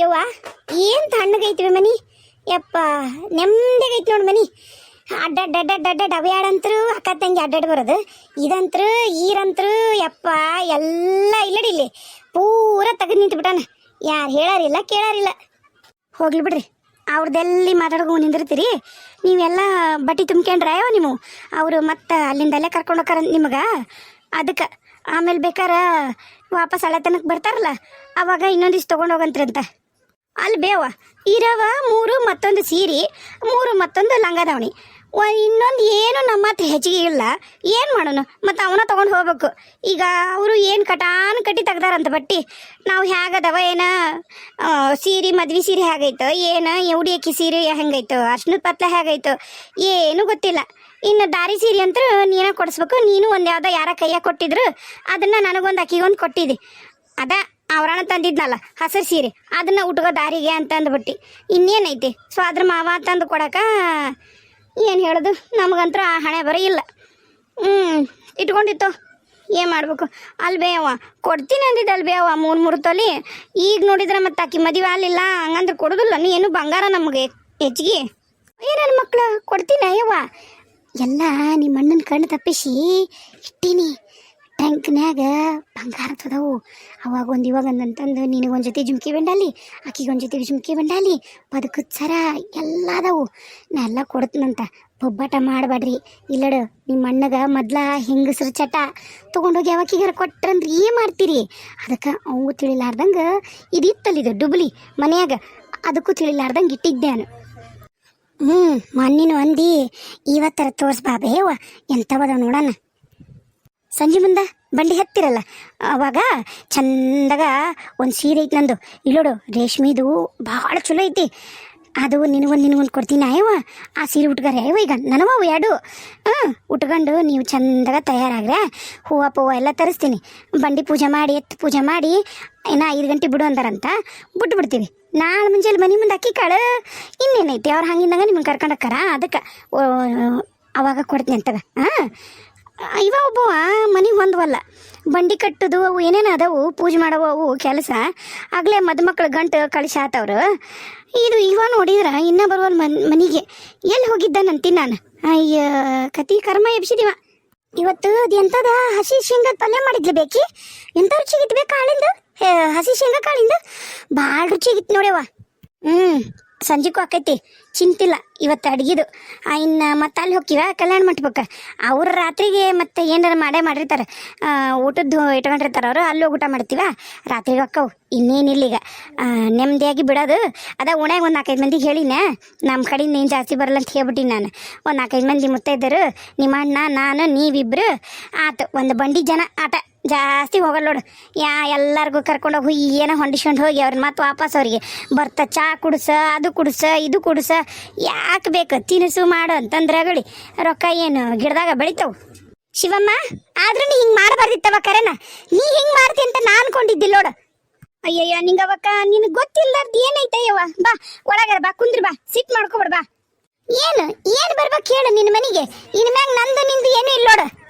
ಯವ್ವ, ಏನು ತಣ್ಣಗೈತಿವಿ ಮನಿ? ಯಪ್ಪ ನೆಮ್ಮದಿಗೈತಿ ನೋಡಿ ಮನಿ. ಅಡ್ಡಡ್ಡಡ್ಡಡ್ಡ ಅಡ್ಡಡ್ ಅಡ್ಡಡ್ ಅವ್ಯಾಡಂತ್ರು, ಅಕ್ಕ ತಂಗಿ ಅಡ್ಡಡ್ ಬರೋದು, ಇದಂತ್ರು, ಈರಂತ್ರು, ಯಪ್ಪ, ಎಲ್ಲ ಇಲ್ಲಡಿಲ್ಲಿ ಪೂರ ತೆಗೆದು ನಿಂತು ಬಿಟ್ಟಾನ. ಯಾರು ಹೇಳಾರಿಲ್ಲ, ಕೇಳಾರಿಲ್ಲ. ಹೋಗ್ಲಿ ಬಿಡ್ರಿ. ಅವ್ರದ್ದೆಲ್ಲಿ ಮಾತಾಡ್ಕೊಂಡು ನಿಂದಿರ್ತೀರಿ? ನೀವೆಲ್ಲ ಬಟ್ಟಿ ತುಂಬ್ಕೊಂಡ್ರೆ ಯಾವ ನೀವು? ಅವರು ಮತ್ತೆ ಅಲ್ಲಿಂದ ಅಲ್ಲೇ ಕರ್ಕೊಂಡು ಹೋಗಾರ ನಿಮಗೆ? ಅದಕ್ಕೆ, ಆಮೇಲೆ ಬೇಕಾರ ವಾಪಸ್ ಹಳೆ ಬರ್ತಾರಲ್ಲ, ಅವಾಗ ಇನ್ನೊಂದಿಷ್ಟು ತೊಗೊಂಡು ಹೋಗಂತ್ರಂತ ಅಲ್ಲಿ ಬೇವ ಇರವ ಮೂರು ಮತ್ತೊಂದು ಸೀರೆ, ಮೂರು ಮತ್ತೊಂದು ಲಂಗ ದಾವಣಿ. ಇನ್ನೊಂದು ಏನು ನಮ್ಮ ಹತ್ರ ಹೆಚ್ಚಿಗೆ ಇಲ್ಲ. ಏನು ಮಾಡೋಣ ಮತ್ತು ಅವನ ತೊಗೊಂಡು ಹೋಗ್ಬೇಕು. ಈಗ ಅವರು ಏನು ಕಟಾನ್ ಕಟ್ಟಿ ತೆಗ್ದಾರಂತ ಬಟ್ಟಿ, ನಾವು ಹೇಗದವ ಏನು? ಸೀರೆ, ಮದ್ವೆ ಸೀರೆ ಹೇಗೈತೋ ಏನು? ಎವಡಿ ಅಕ್ಕಿ ಸೀರೆ ಹೆಂಗೈತೋ ಅರ್ಶಿನ ಪತ್ಲ ಹೇಗೈತೋ ಏನೂ ಗೊತ್ತಿಲ್ಲ. ಇನ್ನು ದಾರಿ ಸೀರೆ ಅಂತೂ ನೀನೇ ಕೊಡಿಸ್ಬೇಕು, ನೀನು ಒಂದು ಯಾವುದೋ ಯಾರ ಕೈಯಾಗ ಕೊಟ್ಟಿದ್ರು, ಅದನ್ನು ನನಗೊಂದು ಅಕ್ಕಿಗೊಂದು ಕೊಟ್ಟಿದ್ದೆ ಅದ ಅವ್ರಣ ತಂದಿದ್ನಲ್ಲ, ಹಸಿರು ಸೀರೆ. ಅದನ್ನ ಉಟ್ಕೋ ದಾರಿಗೆ ಅಂತ ಅಂದ್ಬಿಟ್ಟು ಇನ್ನೇನೈತಿ? ಸೊ ಅದ್ರ ಮಾವ ತಂದು ಕೊಡಕ ಏನು ಹೇಳೋದು? ನಮಗಂತೂ ಆ ಹಣೆ ಬರ ಇಲ್ಲ. ಹ್ಞೂ ಇಟ್ಕೊಂಡಿತ್ತು. ಏನು ಮಾಡಬೇಕು? ಅಲ್ಲಿ ಬೇವ ಕೊಡ್ತೀನಿ ಅಂದಿದ್ದೆ ಅಲ್ಲಿ ಬೇವ ಮೂರು ಮೂರು ತೊಲಿ. ಈಗ ನೋಡಿದ್ರೆ ಮತ್ತೆ ಆಕಿ ಮದುವೆ ಆಗಲಿಲ್ಲ, ಹಂಗಂದ್ರೆ ಕೊಡೋದಿಲ್ಲ. ನೀ ಏನು ಬಂಗಾರ ನಮಗೆ ಹೆಚ್ಚಿಗೆ. ಏನೇನು ಮಕ್ಕಳು ಕೊಡ್ತೀನಿ ಅಯ್ಯವ್ವ. ಎಲ್ಲ ನಿಮ್ಮ ಅಣ್ಣನ ಕಣ್ಣು ತಪ್ಪಿಸಿ ಇಟ್ಟೀನಿ. ಟ್ಯಾಂಕ್ನ್ಯಾಗ ಬಂಗಾರದವು ಅವಾಗ ಒಂದು ಇವಾಗ ಅಂತಂದು ನಿನಗೊಂದು ಜೊತೆ ಜುಮ್ಕಿ ಬಂಡಾಲಿ, ಆಕಿಗೊಂದು ಜೊತೆ ಜುಮ್ಕಿ ಬಂಡಾಲಿ, ಬದುಕದ ಸರ ಎಲ್ಲ ಅದಾವು ನಾ ಎಲ್ಲ ಕೊಡ್ತೀನಂತ. ಬೊಬ್ಬಾಟ ಮಾಡಬೇಡ್ರಿ ಇಲ್ಲಡ ನಿಮ್ಮ ಅಣ್ಣಗ ಮೊದ್ಲ ಹೆಂಗಸ್ರ ಚಟ. ತೊಗೊಂಡೋಗಿ ಯಾವಾಕಿಗಾರ ಕೊಟ್ರಂದ್ರೆ ಏನು ಮಾಡ್ತೀರಿ? ಅದಕ್ಕೆ ಅವಂಗೂ ತಿಳಿಲಾರ್ದಂಗೆ ಇದಿತ್ತಲ್ಲಿದು ಡುಬ್ಲಿ ಮನೆಯಾಗ. ಅದಕ್ಕೂ ತಿಳಿಲಾರ್ದಂಗೆ ಇಟ್ಟಿದ್ದೆ ನಾನು. ಹ್ಞೂ ಮಣ್ಣಿನ ಅಂದಿ ಇವತ್ತರ ತೋರಿಸ್ಬಾ ಬೇವ ಎಂಥವದ ನೋಡೋಣ. ಸಂಜೆ ಮುಂದೆ ಬಂಡಿ ಹತ್ತಿರಲ್ಲ. ಅವಾಗ ಚಂದಾಗ ಒಂದು ಸೀರೆ ಐತಿ ನಂದು. ಇಲ್ಲೋಡು ರೇಷ್ಮಿದು ಭಾಳ ಚಲೋ ಐತಿ. ಅದು ನಿನಗೊಂದು ನಿನಗೊಂದು ಕೊಡ್ತೀನಿ ಅಯ್ಯವ ಆ ಸೀರೆ ಉಟ್ಗಾರ ಅಯ್ಯವ ಈಗ. ನನವವು ಎರಡು ಹಾಂ, ಉಟ್ಕೊಂಡು ನೀವು ಚಂದಾಗ ತಯಾರಾಗ್ರೆ. ಹೂವು ಪೂವ ಎಲ್ಲ ತರಿಸ್ತೀನಿ. ಬಂಡಿ ಪೂಜೆ ಮಾಡಿ, ಎತ್ತು ಪೂಜೆ ಮಾಡಿ, ಇನ್ನು ಐದು ಗಂಟೆ ಬಿಡು ಅಂತಾರಂತ ಬಿಟ್ಟು ಬಿಡ್ತೀವಿ. ನಾಳೆ ಮುಂಜಾನೆ ಮನೆ ಮುಂದೆ ಅಕ್ಕಿ ಕಾಳು. ಇನ್ನೇನೈತಿ ಅವ್ರು ಹಂಗಿಂದಾಗ ನಿಮ್ಗೆ ಕರ್ಕೊಂಡಕ್ಕಾರ ಅದಕ್ಕೆ ಅವಾಗ ಕೊಡ್ತೀನಿ ಅಂತದ ಹಾಂ. ಇವ ಒಬ್ಬವ ಮನೆಗೆ ಹೊಂದವಲ್ಲ. ಬಂಡಿ ಕಟ್ಟದು, ಅವು ಏನೇನು ಅದಾವು, ಪೂಜೆ ಮಾಡವು, ಅವು ಕೆಲಸ. ಆಗಲೇ ಮದುಮಕ್ಳು ಗಂಟು ಕಳಿಸಾತವ್ರು ಇದು ಇವ ನೋಡಿದ್ರೆ, ಇನ್ನೂ ಬರುವಲ್ ಮನ್, ಮನೆಗೆ. ಎಲ್ಲಿ ಹೋಗಿದ್ದಾನಂತೀನಿ ನಾನು? ಅಯ್ಯ, ಕತಿ ಕರ್ಮ ಎಬ್ಸಿದಿವ. ಇವತ್ತು ಅದು ಎಂಥದ ಹಸಿ ಶೇಂಗಾ ಪಲ್ಯ ಮಾಡಿದ್ಲು ಬೇಕಿ? ಎಂಥ ರುಚಿಗಿತ್ತು ಬೇಕು ಕಾಳಿಂದು? ಹಸಿ ಶೇಂಗಾ ಕಾಳಿಂದು? ಭಾಳ ರುಚಿಗಿತ್ತು ನೋಡ್ಯವ ಹ್ಞೂ ಸಂಜೆಗೂ ಆಕೈತಿ. ಚಿಂತಿಲ್ಲ, ಇವತ್ತು ಅಡ್ಗಿದು. ಇನ್ನು ಮತ್ತೆ ಅಲ್ಲಿ ಹೋಗ್ತೀವ ಕಲ್ಯಾಣ ಮಂಟಪಕ್ಕೆ. ಅವ್ರ ರಾತ್ರಿಗೆ ಮತ್ತೆ ಏನಾರ ಮಾಡೇ ಮಾಡಿರ್ತಾರೆ. ಊಟದ್ದು ಇಟ್ಕೊಂಡಿರ್ತಾರೆ ಅವರು, ಅಲ್ಲಿ ಹೋಗಿ ಊಟ ಮಾಡ್ತೀವ? ರಾತ್ರಿಗೆ ಅಕ್ಕವು ಇನ್ನೇನಿಲ್ಲ ಈಗ. ನೆಮ್ಮದಿಯಾಗಿ ಬಿಡೋದು. ಅದ ಉಣ್ಯಾಗ ಒಂದು ನಾಲ್ಕೈದು ಮಂದಿಗೆ ಹೇಳಿನ. ನಮ್ಮ ಕಡೆಯಿಂದ ನೀನು ಜಾಸ್ತಿ ಬರಲ್ಲ ಅಂತ ಹೇಳ್ಬಿಟ್ಟಿನಿ ನಾನು. ಒಂದು ನಾಲ್ಕೈದು ಮಂದಿ ಮುತ್ತೈದರು ನಿಮ್ಮ ಅಣ್ಣ ನಾನು ನೀವಿಬ್ಬರು ಆತು, ಒಂದು ಬಂಡಿ ಜನ, ಆಟ. ಜಾಸ್ತಿ ಹೋಗಲ್ಲ ನೋಡು. ಯಾ, ಎಲ್ಲರಿಗೂ ಕರ್ಕೊಂಡು ಹೋಗಿ ಏನೋ ಹೊಂಡಿಸ್ಕೊಂಡು ಹೋಗಿ ಅವ್ರನ್ನ ಮತ್ತೆ ವಾಪಸ್ ಅವ್ರಿಗೆ. ಬರ್ತಾ, ಚಾ ಕುಡಿಸ, ಅದು ಕುಡಿಸ, ಇದು ಕುಡಿಸ, ಯಾಕೆ ಬೇಕು? ತಿನಿಸು ಮಾಡು ಅಂತಂದ್ರೆ ಗಡಿ ರೊಕ್ಕ ಏನು ಗಿಡದಾಗ ಬೆಳಿತಾವು? ಶಿವಮ್ಮ, ಆದ್ರೂ ನೀ ಹಿಂಗೆ ಮಾಡಬಾರ್ದಿತ್ತವ ಕರೆನ? ನೀ ಹಿಂಗೆ ಮಾಡ್ತಿ ಅಂತ ನಾ ಅನ್ಕೊಂಡಿದ್ದಿಲ್ಲ ನೋಡು. ಅಯ್ಯಯ್ಯ, ನಿಂಗವಕ್ಕ ನಿನ್ ಗೊತ್ತಿಲ್ಲದ ಏನೈತೆ ಅಯ್ಯವ ಬಾ, ಒಳಗರ ಬಾ, ಕುಂದ್ರಿ ಬಾ ಸಿಟ್ ಮಾಡ್ಕೊಬಿಡ್ ಬಾ. ಏನು ಏನು ಬರ್ಬೇಕು ಹೇಳು ನಿನ್ನ ಮನೆಗೆ? ಇನ್ ಮ್ಯಾಗ ನಂದು ನಿಂದು ಏನೂ ಇಲ್ಲ ನೋಡು.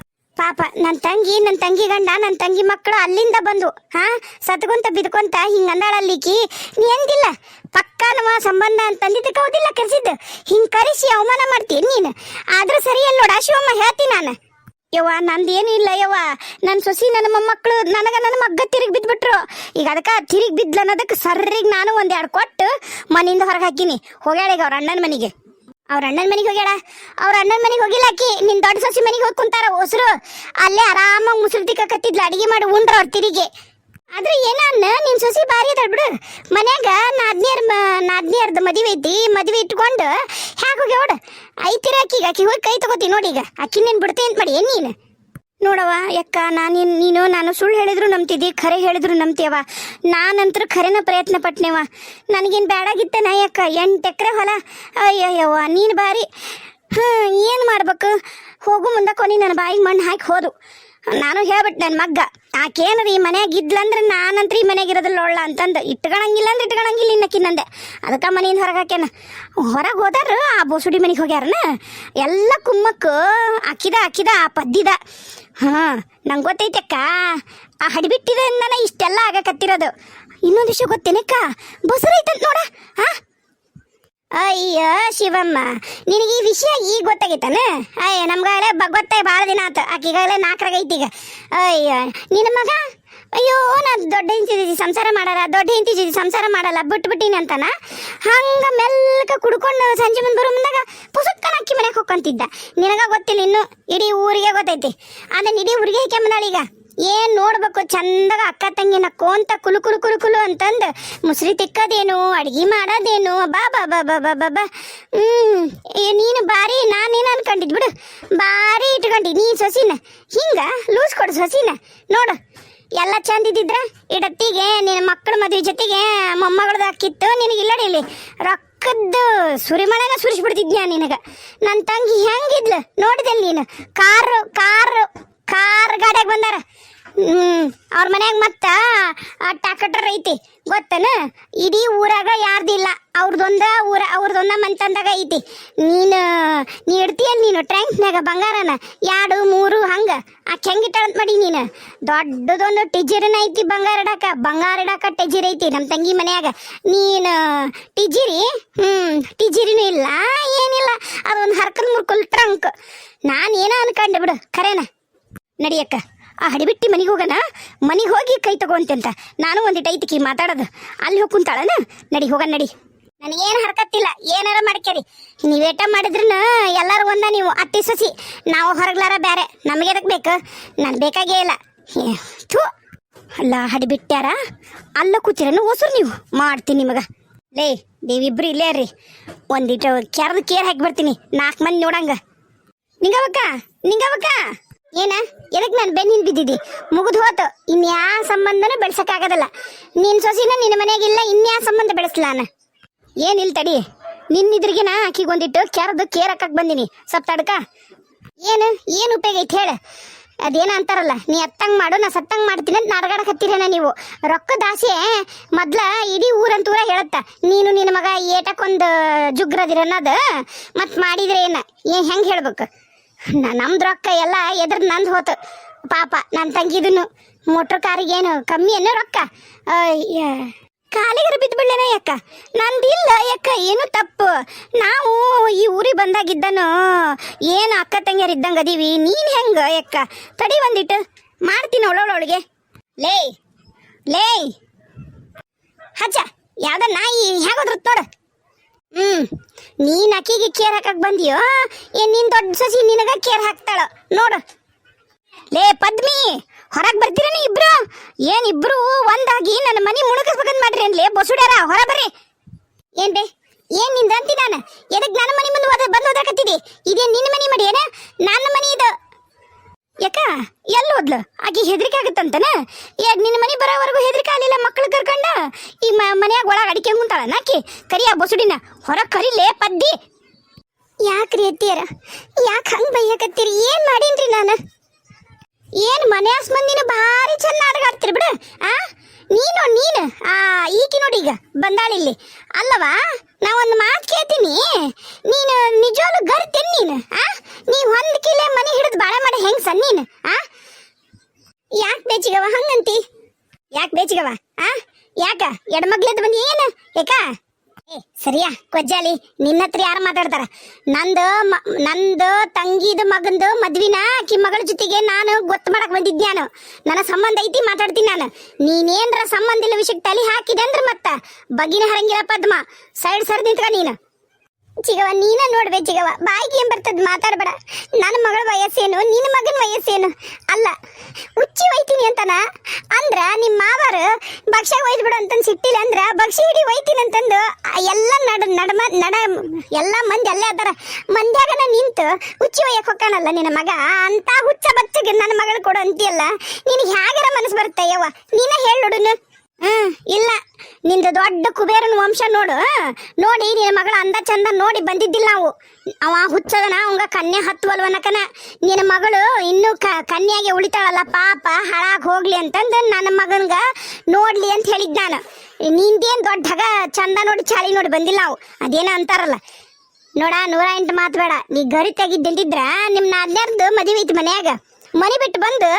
ಪಾಪ ನನ್ನ ತಂಗಿ ನನ್ನ ತಂಗಿ ಗಂಡ ನನ್ನ ತಂಗಿ ಮಕ್ಕಳು ಅಲ್ಲಿಂದ ಬಂದು, ಹಾ ಸತ್ಕೊಂತ ಬಿದ್ಕೊಂತ ಹಿಂಗ ಅಂದಾಳಲ್ಲಿಕಿ ನೀ ಹೆಂಗಿಲ್ಲ? ಪಕ್ಕ ನಮ್ಮ ಸಂಬಂಧ ಅಂತಂದಿದ್ದಕ್ಕೆ ಹೌದಿಲ್ಲ ಕರ್ಸಿದ್ದು ಹಿಂಗ್ ಕರೆಸಿ ಅವಮಾನ ಮಾಡ್ತೀನಿ ನೀನು? ಆದ್ರೂ ಸರಿಯಲ್ಲ ನೋಡ ಶಿವಮ್ಮ ಹೇಳ್ತೀನಿ ನಾನು. ಯವ್ವ ನಂದೇನು ಇಲ್ಲ ಯವ್ವ. ನನ್ನ ಸೊಸಿ ನನ್ನ ಮೊಮ್ಮಕ್ಕಳು, ನನಗ ನನ್ನ ಮಗ್ಗ ತಿರುಗಿ ಬಿದ್ಬಿಟ್ರು. ಈಗ ಅದಕ್ಕೆ ತಿರುಗಿ ಬಿದ್ಲ ಅನ್ನೋದಕ್ಕೆ ಸರ್ರಿಗೆ ನಾನು ಒಂದೆರಡು ಕೊಟ್ಟು ಮನೆಯಿಂದ ಹೊರಗೆ ಹಾಕಿನಿ. ಹೋಗ್ಯಾಳ ಈಗ ಅವ್ರ ಅಣ್ಣನ ಮನೆಗೆ. ಅವ್ರ ಅಣ್ಣನ ಮನೆಗೆ ಹೋಗ್ಯಾಳ. ಅವ್ರ ಅಣ್ಣನ ಮನೆಗೆ ಹೋಗಿಲ್ಲ ಆಕಿ ನಿನ್ ದೊಡ್ಡ ಸೊಸಿ ಮನೆಗೆ ಹೋಗಿ ಕುಂತಾರ ಹೊಸರು. ಅಲ್ಲೇ ಆರಾಮಾಗಿ ಮುಸುರು ತಿಕ್ಕತ್ತಿದ್ಲ ಅಡಿಗೆ ಮಾಡಿ, ಉಂಡ್ರ ಅವ್ರ ತಿರುಗಿ. ಆದ್ರೆ ಏನ ಅನ್ನ ನಿನ್ ಸೊಸಿ ಬಾರಿ ಅದಾಳ ಬಿಡು. ಮನ್ಯಾಗ ನಾದ್ನಿಯರ್ ನಾದ್ನಿಯರ್ದ ಮದುವೆ ಐತಿ. ಮದುವೆ ಇಟ್ಕೊಂಡು ಹ್ಯಾಗ ಹೋಗಿ ನೋಡು. ಐತಿರ ಅಕ್ಕಿಗೆ. ಅಕ್ಕಿ ಹೋಗಿ ಕೈ ತಗೋತಿ ನೋಡಿ ಈಗ. ಅಕ್ಕಿ ನೀನು ಬಿಡ್ತೀನಿ ಅಂತ ಮಾಡಿ. ಏನ್ ನೀನು? ನೋಡವ ಯಕ್ಕ ನಾನು ನೀನು, ನಾನು ಸುಳ್ಳು ಹೇಳಿದ್ರು ನಂಬ್ತಿದ್ದಿ, ಖರೆ ಹೇಳಿದ್ರು ನಂಬ್ತೀಯವ ನಾನಂತರೂ ಖರೆನ ಪ್ರಯತ್ನ ಪಟ್ನೆವ ನನಗೇನು ಬೇಡಾಗಿತ್ತೇನ ಯಕ್ಕ ಎಂಟು ಎಕರೆ ಹೊಲ. ಅಯ್ಯಯ್ಯವ್ವ, ನೀನು ಬಾರಿ. ಹ್ಞೂ ಏನು ಮಾಡ್ಬೇಕು? ಹೋಗು ಮುಂದೆ ಕೊನಿ ನನ್ನ ಬಾಯಿಗೆ ಮಣ್ಣು ಹಾಕಿ ಹೋದು. ನಾನು ಹೇಳ್ಬಿಟ್ಟು ನನ್ನ ಮಗ್ಗ. ಆಕೇನದ ಈ ಮನ್ಯಾಗ ಇದ್ಲಂದ್ರೆ ನಾನಂತ್ರ ಈ ಮನೆಯಾಗ ಇರೋದಿಲ್ಲ ಒಳ್ಳ ಅಂತಂದು. ಇಟ್ಕೊಳಂಗಿಲ್ಲ ಅಂದ್ರೆ ಇಟ್ಕೊಳಂಗಿಲ್ಲ ಇನ್ನಕ್ಕಿನ್ನಂದೆ. ಅದಕ್ಕೆ ಮನೆಯಿಂದ ಹೊರಗೆ ಹಾಕ್ಯಾನ. ಹೊರಗೆ ಹೋದಾರ ಆ ಬೋಸುಡಿ ಮನೆಗೆ ಹೋಗ್ಯಾರನ. ಎಲ್ಲ ಕುಮ್ಮಕ್ಕು ಅಕ್ಕಿದ ಅಕ್ಕಿದ, ಆ ಪದ್ದಿದ. ಹಾಂ, ನಂಗೆ ಗೊತ್ತೈತಕ್ಕ ಆ ಹಡಿಬಿಟ್ಟಿದಿಂದ ಇಷ್ಟೆಲ್ಲ ಆಗಕತ್ತಿರೋದು. ಇನ್ನೊಂದು ವಿಷಯ ಗೊತ್ತೇನಕ್ಕ? ಬಸರ ಐತಂತ ನೋಡ. ಅಯ್ಯ ಶಿವಮ್ಮ, ನಿನಗೆ ಈ ವಿಷಯ ಈಗ ಗೊತ್ತಾಗೈತನ? ಅಯ್ಯ ನಮ್ಗಾಗಲೇ ಗೊತ್ತೇ ಭಾಳ ದಿನ ಆತು. ಆಕಿಗಾಗಲೇ ನಾಲ್ಕರಾಗ ಈಗ. ಅಯ್ಯೋ, ನಿನ್ನ ಮಗ? ಅಯ್ಯೋ, ನಾನು ದೊಡ್ಡ ಹೆಂಡತಿ ಸಂಸಾರ ಮಾಡಲ್ಲ, ದೊಡ್ಡ ಹೆಂಡತಿ ಸಂಸಾರ ಮಾಡಲ್ಲ, ಬಿಟ್ಬಿಟ್ಟಿನಿ ಅಂತಾನ? ಹಂಗ ಮೆಲ್ಲಕ ಕುಡ್ಕೊಂಡು ಸಂಜೆ ಮುಂದೆ ಬರೋ ಮುಂದಾಗ ಪುಸುಕ್ಕನ ಅಕ್ಕಿ ಮನೆಗೆ ಹೋಗ್ಕೊಂತಿದ್ದ. ನಿನಗ ಗೊತ್ತಿಲ್ಲ ಇನ್ನು, ಇಡೀ ಊರಿಗೆ ಗೊತ್ತೈತಿ. ಅದನ್ನ ಇಡೀ ಊರಿಗೆ ಈಗ ಏನ್ ನೋಡ್ಬೇಕು? ಚಂದಾಗ ಅಕ್ಕ ತಂಗಿನ ಕೋಂತ ಕುಲು ಕುಲು ಕುಲು ಕುಲು ಅಂತಂದು ಮುಸ್ರಿ ತಿಕ್ಕದೇನು, ಅಡ್ಗಿ ಮಾಡೋದೇನು, ಬಾ ಬಾ ಬಾ ಬಾ ಬಾ ಬಾ ಬಾ. ಹ್ಮ್, ಏ, ನೀನು ಬಾರಿ, ನಾನೇನು ಅನ್ಕೊಂಡಿದ್ ಬಿಡು. ಬಾರಿ ಇಟ್ಕೊಂಡಿ ನೀ ಸೊಸಿನ. ಹಿಂಗ, ಲೂಸ್ ಕೊಡು ಸೊಸಿನ. ನೋಡು, ಎಲ್ಲ ಚಂದ ಇದ್ದಿದ್ರ ಇಡತ್ತಿಗೆ, ನಿನ್ನ ಮಕ್ಕಳ ಮದುವೆ ಜೊತೆಗೆ ಮೊಮ್ಮಗಳದ ಕಿತ್ತು ನಿನಗೆ ಇಲ್ಲಿ. ರೊಕ್ಕದ್ದು ಸುರಿಮಳೆನ ಸುರಿಸ್ಬಿಡ್ತಿದ್ಯಾ ನಿನಗ? ನನ್ನ ತಂಗಿ ಹೆಂಗಿದ್ಲು? ನೋಡಿದೆ ನೀನು? Car car. ಕಾರ್ ಗಾಡ್ಯಾಗ ಬಂದಾರ. ಅವ್ರ ಮನ್ಯಾಗ ಮತ್ತ ಟ್ಯಾಕ್ಟರ್ ಐತಿ, ಗೊತ್ತನ? ಇಡೀ ಊರಾಗ ಯಾರ್ದಿಲ್ಲ ಅವ್ರದೊಂದ ಊರ, ಅವ್ರದೊಂದ ಮಂತಂದಾಗ ಐತಿ. ನೀನು, ನೀ ಇಡ್ತೀಯಲ್ಲ ನೀನು ಟ್ಯಾಂಕ್ನ್ಯಾಗ, ಬಂಗಾರನ? ಎರಡು ಮೂರು, ಹಂಗ? ಆ ಅಂತ ಮಾಡಿ ನೀನು? ದೊಡ್ಡದೊಂದು ಟಿಜಿರಿನ ಐತಿ ಬಂಗಾರ ಇಡಾಕ. ಬಂಗಾರ ಇಡಾಕ ಟಿಜಿರ್ ಐತಿ ನಮ್ಮ ತಂಗಿ ಮನ್ಯಾಗ. ನೀನು, ಟಿಜಿರಿ? ಹ್ಮ್, ಟಿಜಿರಿನೂ ಇಲ್ಲ, ಏನಿಲ್ಲ. ಅದೊಂದು ಹರ್ಕದ ಮುರ್ಕಲ್ ಟ್ರಂಕ್. ನಾನು ಏನೋ ಅನ್ಕಂಡು ಬಿಡು, ಖರೇನ? ನಡಿಯಕ್ಕ, ಆ ಹಡಿಬಿಟ್ಟಿ ಮನೆಗೆ ಹೋಗೋಣ ಮನೆಗೆ ಹೋಗಿ ಕೈ ತಗೋಂತೆ ನಾನು ಒಂದಿಟ್ಟು ಐತಿಕಿ ಮಾತಾಡೋದು. ಅಲ್ಲಿ ಹೋಗಿ ಕುಂತಾಳನ? ನಡಿ ಹೋಗ ನಡಿ. ನನಗೇನು ಹರ್ಕತ್ತಿಲ್ಲ. ಏನಾರ ಮಾಡ್ಕೇರಿ ಏಟ ಮಾಡಿದ್ರನ ಎಲ್ಲರೂ ಒಂದ ನೀವು, ಅತ್ತಿ ಸಸಿ. ನಾವು ಹೊರಗ್ಲಾರ ಬೇರೆ ನಮಗೆ ಅದಕ್ಕೆ ಬೇಕು? ನಾನು ಬೇಕಾಗೇ ಇಲ್ಲ. ಥೂ. ಅಲ್ಲ, ಹಡಿಬಿಟ್ಟ್ಯಾರ? ಅಲ್ಲ ಕೂತಿರನು ಹೊಸರು ನೀವು. ಮಾಡ್ತೀನಿ ನಿಮಗ. ಲೇ, ನೀವಿಬ್ರು ಇಲ್ಲೇ ರೀ ಒಂದಿಟ್ಟು ಕೆರದ ಕೇರ್ ಹಾಕಿ ಬರ್ತೀನಿ. ನಾಲ್ಕು ಮಂದಿ ನೋಡಂಗ. ನಿಂಗವಕ್ಕ? ನಿಂಗವಕ್ಕ? ಏನ? ಎದಕ್ ನಾನು ಬೆನ್ನಿನ ಬಿದ್ದಿದ್ದಿ? ಮುಗಿದು ಹೋತು. ಇನ್ಯಾ ಸಂಬಂಧನೂ ಬೆಳ್ಸಕ್ಕಾಗದಲ್ಲ. ನಿನ್ನ ಸೊಸಿನ ನಿನ್ನ ಮನೆಗಿಲ್ಲ ಇನ್ಯಾ ಸಂಬಂಧ ಬೆಳೆಸ್ಲ ನಾನು? ಏನಿಲ್ಲ ತಡಿ. ನಿನ್ನಿದ್ರಿಗಿನ ಆಕಿಗೊಂದಿಟ್ಟು ಕೆರದು ಕೇರಕ್ಕಕ್ಕೆ ಬಂದಿನಿ. ಸ್ವಲ್ಪ ತಡ್ಕ. ಏನು? ಏನು ಉಪಯೋಗ ಐತೆ ಹೇಳ. ಅದೇನ ಅಂತಾರಲ್ಲ, ನೀ ಅತ್ತಂಗ್ ಮಾಡು, ನಾ ಸತ್ತಂಗ್ ಮಾಡ್ತೀನಿ ಅಂತ ನಾಡಗಾಡಕತ್ತೀರೇನ ನೀವು? ರೊಕ್ಕದ ಆಸೆ ಮೊದ್ಲ ಇಡೀ ಊರಂತೂರ ಹೇಳತ್ತ. ನೀನು ನಿನ್ನ ಮಗ ಏಟಕ್ಕೊಂದು ಜುಗ್ರದಿರ ಅನ್ನೋದು ಮತ್ ಮಾಡಿದ್ರೆ ಏನ? ಏನ್ ಹೆಂಗ್ ಹೇಳ್ಬೇಕು? ನ- ನಮ್ದು ರೊಕ್ಕ ಎಲ್ಲ ಎದ್ರ ನಂದು ಹೋತು. ಪಾಪ ನನ್ನ ತಂಗಿದನು ಮೋಟ್ರ್ ಕಾರಿಗೇನು ಕಮ್ಮಿ ಏನೋ ರೊಕ್ಕ? ಕಾಲಿಗರ ಬಿದ್ದು ಬಿಡ್ಲೇನ ಯಾಕ? ನಂದಿಲ್ಲ ಯಾಕ? ಏನು ತಪ್ಪು? ನಾವು ಈ ಊರಿಗೆ ಬಂದಾಗಿದ್ದನು. ಏನು ಅಕ್ಕ ತಂಗಿಯರು ಇದ್ದಂಗ ಅದೀವಿ? ನೀನ್ ಹೆಂಗ ಯಾಕ? ತಡಿ ಬಂದಿಟ್ಟು ಮಾಡ್ತೀನಿ ಒಳೊಳೊಳಗೆ ಲೇ ಲೇ ಹಚ್ಚ. ಯಾವ್ದ ನಾಯಿ? ಹೇಗೋದ್ರತ್ ನೋಡು ಹ್ಮ್. ನೀನ್ ಅಕ್ಕಿಗೆ ಕೇರ್ ಹಾಕಕ್ ಬಂದಿಯೋ? ಏನ್ ನೀನ್ ದೊಡ್ಡ ಸಸಿ ನಿನಗ ಕೇರ್ ಹಾಕ್ತಾಳ? ನೋಡು. ಲೇ, ಪದ್ಮಿ, ಹೊರಗ್ ಬರ್ತೀರೇನು ಇಬ್ರು? ಏನ್ ಇಬ್ರು ಒಂದಾಗಿ ನನ್ನ ಮನಿ ಮುಳುಗಿಸ್ಬೇಕಂತ ಮಾಡ್ರಿ ಅನ್ಲೇ ಬಸುಡ್ಯಾರ, ಹೊರ ಬರ್ರಿ. ಏನ್ ಬೇ? ಏನ್ನಿಂದ ನಾನು? ಎದಕ್ ನನ್ನ ಮನಿ ಮುಂದೆ ಬಂದು ಹೋದಾಕತ್ತಿದಿ? ಇದೇನ್ ನಿನ್ನ ಮನಿ ಮಾಡಿ ಏನ? ನನ್ನ ಮನಿ ಇದು ಯಾಕ? ಎಲ್ಲಿ ಹೋದ್ಲು ಆಕಿ ಹೆದರಿಕೆ ಆಗುತ್ತಂತನ? ಯಾಕ ನಿನ್ನ ಮನೆ ಬರೋವರೆಗೂ ಹೆದರಿಕೆ ಆಗಲಿಲ್ಲ ಮಕ್ಕಳು ಕರ್ಕೊಂಡ? ಈ ಮನ್ಯಾಗ ಒಳಗೆ ಅಡಿಕೆ ಮುಂತಾಳ ನಾಕಿ ಕರಿಯ ಬಸುಡಿನ? ಹೊರ ಕರಿಲೇ ಪದ್ದಿ. ಯಾಕ್ರಿ ಅತ್ತಿಯರ? ಯಾಕೆ ಹಂಗೆ ಬೈಯಕತ್ತೀರಿ? ಏನು ಮಾಡೀನ್ರಿ ನಾನು? ಏನು ಮನ್ಯಾಸ್ ಮಂದಿನ ಭಾರಿ ಚಂದ ನಾಟಕ ಆಡ್ತೀರಿ ಬಿಡು ಆ? ನೀನು ನೀನು. ಆ ಈಕಿ ನೋಡಿ ಈಗ ಬಂದಾಳಿಲ್ಲಿ ಅಲ್ಲವಾ? ನಾ ಒಂದು ಮಾತು ಕೇಳ್ತೀನಿ. ನೀನು ನಿಜವಾಗ್ಲೂ ಗರ್ತೀನಿ ನೀನು, ಆ? ನೀ ಒಂದು ಕಿಲೆ ಮನೆ ಹಿಡಿದು ಬಾಳೆ ಮಾಡಿ ಹೆಂಗ್ ಸಣ್ಣ ನೀನು, ಆ? ಯಾಕೆ ಬೇಚಿಗವ ಹಂಗಂತಿ? ಯಾಕೆ ಬೇಚಿಗವ ಆ? ಯಾಕ ಎಡಮಗ್ಲೆದ್ದು ಬಂದಿ ಏನು ಯಾಕ ಏ ಸರಿಯಾ? ಕೊಜ್ಜಾಲಿ ನಿನ್ನ ಹತ್ರ ಯಾರು ಮಾತಾಡ್ತಾರ? ನಂದು ನಂದು ತಂಗಿದ ಮಗಂದು ಮದ್ವಿನ ಆಕಿ ಮಗಳ ಜೊತೆಗೆ ನಾನು ಗೊತ್ತು ಮಾಡಕ್ ಬಂದಿದ್ದೆ ನಾನು. ನನ್ನ ಸಂಬಂಧ ಐತಿ, ಮಾತಾಡ್ತೀನಿ ನಾನು. ನೀನೇನ್ರ ಸಂಬಂಧ ಇಲ್ಲ ವಿಷಯಕ್ಕೆ ತಲೆ ಹಾಕಿದೆ ಅಂದ್ರೆ ಮತ್ತ? ಬಗಿನ ಹರಂಗಿಲ್ಲ ಪದ್ಮ. ಸೈಡ್ ಸರ್ ನಿಂತ್ಕ ನೀನು. ಚಿಗವ ನೀನ ನೋಡ್ಬೇ ಚಿಗವ ಬಾಯಿಗೆ ಏನ್ ಬರ್ತದ ಮಾತಾಡ್ಬೇಡ. ನನ್ನ ಮಗಳ ವಯಸ್ಸೇನು, ನಿನ್ನ ಮಗನ ವಯಸ್ಸೇನು? ಅಲ್ಲ ಉಚ್ಚಿ ಒಯ್ತೀನಿ ಅಂತನ? ಅಂದ್ರ ನಿಮ್ಮ ಮಾವರು ಭಕ್ಷ್ಯ ಒಯ್ದು ಬಿಡು ಅಂತಂದು ಸಿಟ್ಟಿಲ್ಲ ಅಂದ್ರ ಭಕ್ಷ್ಯ ಹಿಡಿ ಒಯ್ತೀನಿ ಅಂತಂದು ಎಲ್ಲಾ ನಡ ನಡಮ ನಡ ಎಲ್ಲ ಮಂದಿ ಅಲ್ಲೇ ಅದಾರ. ಮಂದ್ಯಾಗನ ನಿಂತು ಉಚ್ಚಿ ಒಯ್ಯಕ್ ಹೊಕ್ಕಾನಲ್ಲ ನಿನ್ನ ಮಗ? ಅಂತ ಹುಚ್ಚ ಬಚ್ಚಗೆ ನನ್ನ ಮಗಳು ಕೊಡು ಅಂತೀಯಲ್ಲ? ನಿನಗೆ ಹೇಗಾರ ಮನಸ್ಸು ಬರುತ್ತೆ ಯವ್ವ? ನೀನ ಹೇಳುಡುನು ಇಲ್ಲ. ನಿಂದು ದೊಡ್ಡ ಕುಬೇರನ ವಂಶ ನೋಡು. ನೋಡಿ, ನಿನ್ನ ಮಗಳ ಅಂದ ಚಂದ ನೋಡಿ ಬಂದಿದ್ದಿಲ್ಲ ನಾವು ಅವ ಹುಚ್ಚದನ, ಅವಂಗ ಕನ್ಯೆ ಹತ್ತುವಲ್ವನಕನ ನಿನ್ನ ಮಗಳು ಇನ್ನೂ ಕ ಕನ್ಯಾಗೆ ಉಳಿತಾಳಲ್ಲ, ಪಾಪ, ಹಾಳಾಗಿ ಹೋಗ್ಲಿ ಅಂತಂದು ನನ್ನ ಮಗನ್ಗ ನೋಡ್ಲಿ ಅಂತ ಹೇಳಿದ್ ನಾನು. ನಿಂದೇನ್ ದೊಡ್ಡ ಹಗ, ಚಂದ ನೋಡಿ, ಚಾಳಿ ನೋಡಿ ಬಂದಿಲ್ಲ ನಾವು ಅದೇನ ಅಂತಾರಲ್ಲ. ನೋಡ ನೂರ ಎಂಟು ಮಾತು ಬೇಡ. ನೀ ಗರಿ ತೆಗಿದ್ದಿದ್ರ ನಿಮ್ಮ ನಾದ್ನ್ಯಾರ್ದು ಮದುವೆ ಐತಿ ಮನ್ಯಾಗ. ಮನೆ ಬಿಟ್ಟು ಬಂದು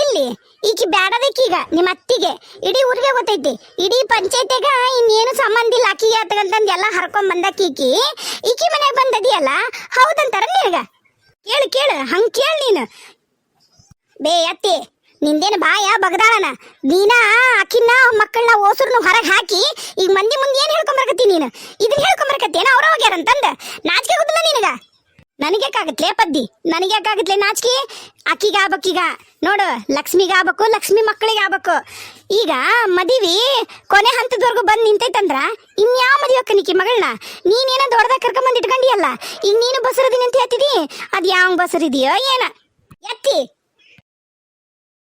ಇಲ್ಲಿ, ಈಕಿ ಬ್ಯಾಡದಕ್ಕೀಗ ನಿಮ್ಮ ಅತ್ತಿಗೆ. ಇಡೀ ಊರಿಗೆ ಗೊತ್ತೈತಿ. ಇಡೀ ಪಂಚಾಯತಿಗ ಇನ್ನೇನು ಸಂಬಂಧ ಇಲ್ಲ. ಆಕಿಗೆ ಆತಗಂತಂದು ಎಲ್ಲ ಹರ್ಕೊಂಡ್ ಬಂದಕ್ಕೆ ಈಕಿ. ಈಕಿ ಮನೆಗೆ ಬಂದದಿಯಲ್ಲ? ಹೌದಂತಾರ ನಿನಗ ಕೇಳು ಕೇಳು. ಹಂಗ್ ಕೇಳು ನೀನು. ಬೇ ಅತ್ತಿ, ನಿಂದೇನು ಬಾಯ ಬಗದಾಳನ? ನೀನ ಅಕ್ಕಿನ ಮಕ್ಕಳನ್ನ ಓಸುರ್ನ ಹೊರಗೆ ಹಾಕಿ ಈಗ ಮಂದಿ ಮುಂದೆ ಏನು ಹೇಳ್ಕೊಂಬರ್ಕತ್ತಿ ನೀನು? ಇದನ್ನ ಹೇಳ್ಕೊಂಬರ್ಕತ್ತಿ ಏನೋ ಅವ್ರ ಹೋಗ್ಯಾರಂತಂದ? ನಾಚಿಕೆ ಗೊತ್ತಿಲ್ಲ ನಿನಗ? ನನಗ್ಯಾಕಾಗತ್ಲೆ ಪದ್ದಿ? ನನಗ್ಯಾಕಾಗತ್ಲೆ ನಾಚಿಕೆ? ಅಕ್ಕಿಗೆ ಆಗ್ಬೇಕೀಗ. ನೋಡು ಲಕ್ಷ್ಮಿಗೆ ಆಗ್ಬೇಕು ಲಕ್ಷ್ಮಿ ಮಕ್ಕಳಿಗೆ ಆಗ್ಬೇಕು ಈಗ ಮದಿವಿ ಕೊನೆ ಹಂತದವರೆಗೂ ಬಂದು ನಿಂತೈತಂದ್ರ ಇನ್ಯಾವ ಮದುವೆ ಅಕ್ಕನಿಕ್ಕಿ ಮಗಳನ್ನ? ನೀನೇನೋ ದೊಡ್ಡದಾಗ ಕರ್ಕೊಂಬಂದು ಇಟ್ಕೊಂಡಿಯಲ್ಲ? ಈಗ ನೀನು ಬಸರದಿನ ಅಂತ ಹೇಳ್ತಿದಿ? ಅದು ಯಾವ ಬಸರಿದೆಯೋ ಏನ? ಎತ್ತಿ!